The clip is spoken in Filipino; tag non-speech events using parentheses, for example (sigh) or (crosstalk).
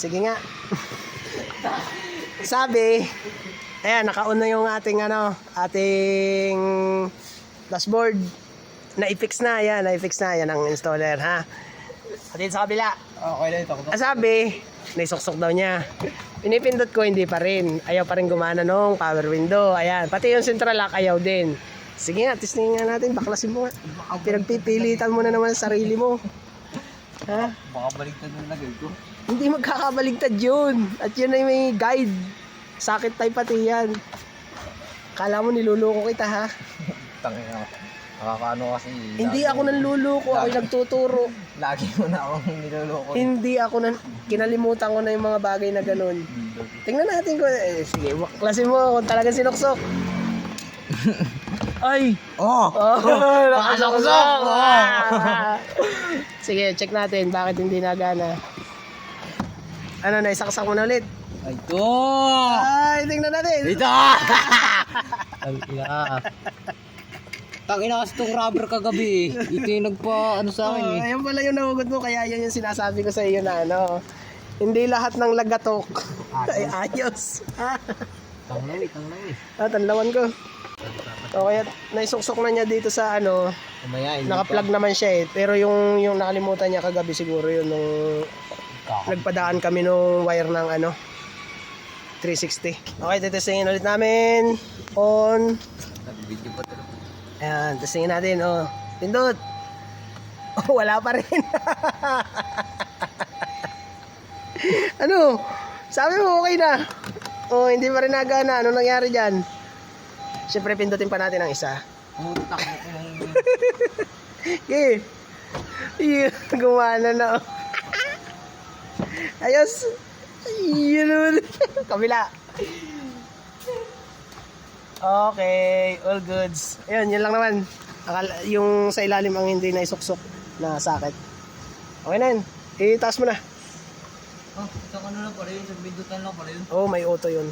Sige nga. Sabi, ayan, naka-on na yung ating ano, ating dashboard. Na-fix na, ayan, na-fix na, yan ang installer, ha? At yun sa kabila, Okay na ito. ang sabi, naisuksok daw niya. Pinipindot ko, hindi pa rin. Ayaw pa rin gumana nung power window. Ayan, pati yung central lock, ayaw din. Sige nga, testingin nga natin, baklasin mo nga. Pinagpipilitan mo na naman sa sarili mo. Ha? Baka baliktad na lagay ko. Hindi magkakabaligtad yun. At yun ay may guide. Sakit tayo pati yan. Kala mo niluloko kita ha? (laughs) Tangin na. Nakakaano kasi. Hindi ako nanluloko, ako yung nagtuturo. (laughs) Lagi mo na akong niloloko. Hindi ako nan kinalimutan ko na yung mga bagay na ganun. Tingnan natin kung eh, sige, klasin mo kung talagang sinuksok. (laughs) Ay! Oh! Oh, Nakasuksok! Ah! Sige, check natin bakit hindi nagana. Ano, naisaksak mo na ulit? Ay, ito! Ay, tingnan natin. Dito! (laughs) Ang ina. Tangina kasi itong rubber kagabi eh. Ito yung nagpa ano sa akin Oh, eh. ayun pala yung nahugot mo, kaya yan yung sinasabi ko sa iyo na ano. Hindi lahat ng lagatok (laughs) ay ayos. (laughs) Tanglaw eh, tanglaw eh. ah, tanlawan ko. O kaya naisuksok na niya dito sa ano, Kumaya, naka-plug naman siya eh. Pero yung yung nakalimutan niya kagabi siguro yun nung pa. nagpadaan kami nung wire ng ano 360. Okay, titestingin ulit namin. On. Ayan, testingin natin. Oh, pindot. (laughs) Oh, wala pa rin. (laughs) ano? Sabi mo okay na. Oh, hindi pa rin nagana. Ano nangyari dyan? Siyempre, pindutin pa natin ang isa. Putak mo ko ng... Okay. Yeah, gumana na. oh. Ayos. Yun naman. (laughs) Kabila. Okay, all goods. Ayun, yun lang naman. Akala, yung sa ilalim ang hindi na isuksok na sakit. Okay na yun. Itaas mo na. Oh, sa ano lang sa bindutan lang pala. Oh, may auto yun.